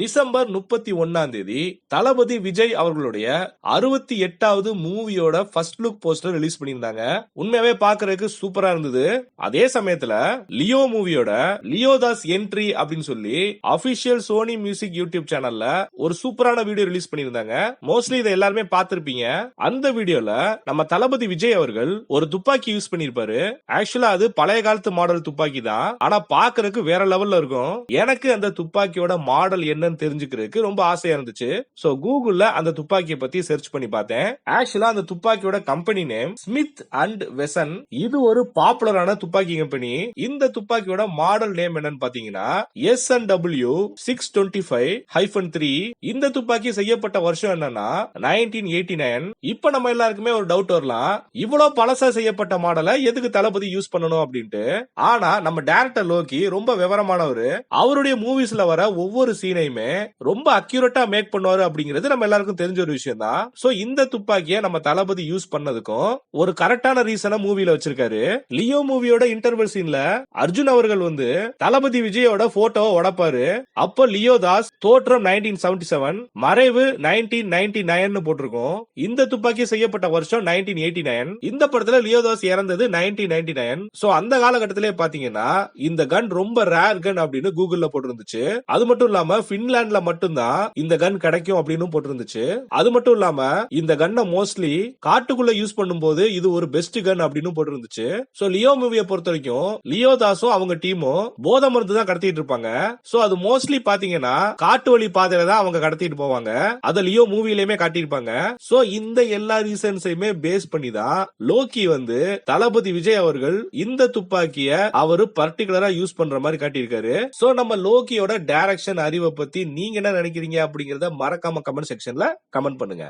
December முப்பத்தி ஒன்னாம் தேதி தளபதி விஜய் அவர்களுடைய அறுபத்தி எட்டாவது மூவியோட ஃபர்ஸ்ட் லுக் போஸ்டர் ரிலீஸ் பண்ணியிருந்தாங்க. உண்மையாவே பாக்குறதுக்கு சூப்பரா இருந்தது. அதே சமயத்துல லியோ மூவியோட லியோதாஸ் என்ட்ரி அப்படின்னு சொல்லி அபிஷியல் சோனி மியூசிக் யூடியூப் சேனல்ல ஒரு சூப்பரான வீடியோ ரிலீஸ் பண்ணியிருந்தாங்க. மோஸ்ட்லி இதை எல்லாருமே பார்த்திருப்பீங்க. அந்த வீடியோல நம்ம தளபதி விஜய் அவர்கள் ஒரு துப்பாக்கி யூஸ் பண்ணிருப்பாரு ஆக்சுவலா அது பழைய காலத்து மாடல் துப்பாக்கி தான் ஆனா பாக்குறதுக்கு வேற லெவல்ல இருக்கும். எனக்கு அந்த துப்பாக்கியோட மாடல் என்ன என்னன்னு தெரிஞ்சுக்கிறதுக்கு ரொம்ப ஆசையா இருந்துச்சு. சோ கூகுள்ல அந்த துப்பாக்கியை பத்தி சர்ச் பண்ணி பார்த்தேன். ஆக்சுவலா அந்த துப்பாக்கியோட company name Smith and Wesson இது ஒரு பாப்புலரான துப்பாக்கி கம்பெனி இந்த துப்பாக்கியோட மாடல் நேம் என்னன்னு பாத்தீங்கன்னா S and W six twenty five hyphen three இந்த துப்பாக்கி செய்யப்பட்ட வருஷம் என்னன்னா நைன்டீன் எயிட்டி நைன் இப்ப நம்ம எல்லாருக்குமே ஒரு டவுட் வரலாம். இவ்வளவு பழசா செய்யப்பட்ட மாடலை எதுக்கு தளபதி யூஸ் பண்ணணும் அப்படின்ட்டு. ஆனா நம்ம டேரக்டர் லோக்கி ரொம்ப விவரமானவர். அவருடைய மூவிஸ்ல வர ஒவ்வொரு சீனையுமே ரொம்ப அக்யூரேட்டா மேக் பண்ணுவாரு அப்படிங்கிறது நம்ம எல்லாருக்கும் தெரிஞ்ச ஒரு விஷயம் தான் சோ இந்த துப்பாக்கியை நம்ம தளபதி யூஸ் பண்ணதுக்கும் ஒரு கரெக்டான ரீசனை மூவில வச்சிருக்காரு. லியோ மூவியோட இன்டர்வல் சீன்ல அர்ஜுன் அவர்கள் வந்து தளபதி விஜயோட போட்டோவை உடப்பாரு. அப்போ லியோ தாஸ் தோற்றம் நைன்டீன் செவன்டி செவன் மறைவு நைன்டீன் நைன்டி நைன் போட்டிருக்கோம். இந்த துப்பாக்கி செய்யப்பட்ட வருஷம் நைன்டீன் எயிட்டி நைன் இந்த படத்துல லியோ தாஸ் இறந்தது நைன்டீன் நைன்டி நைன் சோ அந்த காலகட்டத்திலே பாத்தீங்கன்னா இந்த கன் ரொம்ப ரேர் கன் அப்படின்னு கூகுள்ல போட்டிருந்துச்சு. அது மட்டும் இல்லாம பின்லாண்ட்ல மட்டும்தான் இந்த கன் கிடைக்கும் அப்படின்னு போட்டிருந்துச்சு. அது மட்டும் இல்லாம இந்த கன்னை மோஸ்ட்லி காட்டுக்குள்ள யூஸ் பண்ணும்போது இது ஒரு பெஸ்ட் கன் அப்படின்னு போட்டிருந்துச்சு. சோ லியோ மூவியை பொறுத்த வரைக்கும் லியோ தாஸும் அவங்க டீமும் போத மருந்து தான் கடத்திட்டு இருப்பாங்க. சோ அது மோஸ்ட்லி பாத்தீங்கன்னா காட்டு வழி பாதையில தான் அவங்க கடத்திட்டு போவாங்க. அத லியோ மூவிலயுமே காட்டியிருப்பாங்க. சோ இந்த எல்லா ரீசன்ஸையுமே பேஸ் பண்ணி தான் லோக்கி வந்து தளபதி விஜய் அவர்கள் இந்த துப்பாக்கிய அவரு பர்டிகுலரா யூஸ் பண்ற மாதிரி காட்டியிருக்காரு. சோ நம்ம லோக்கியோட டைரக்ஷன் அறிவை பத்தி நீங்க என்ன நினைக்கிறீங்க அப்படிங்கறத மறக்காம கமெண்ட் செக்ஷன்ல கமெண்ட் பண்ணுங்க.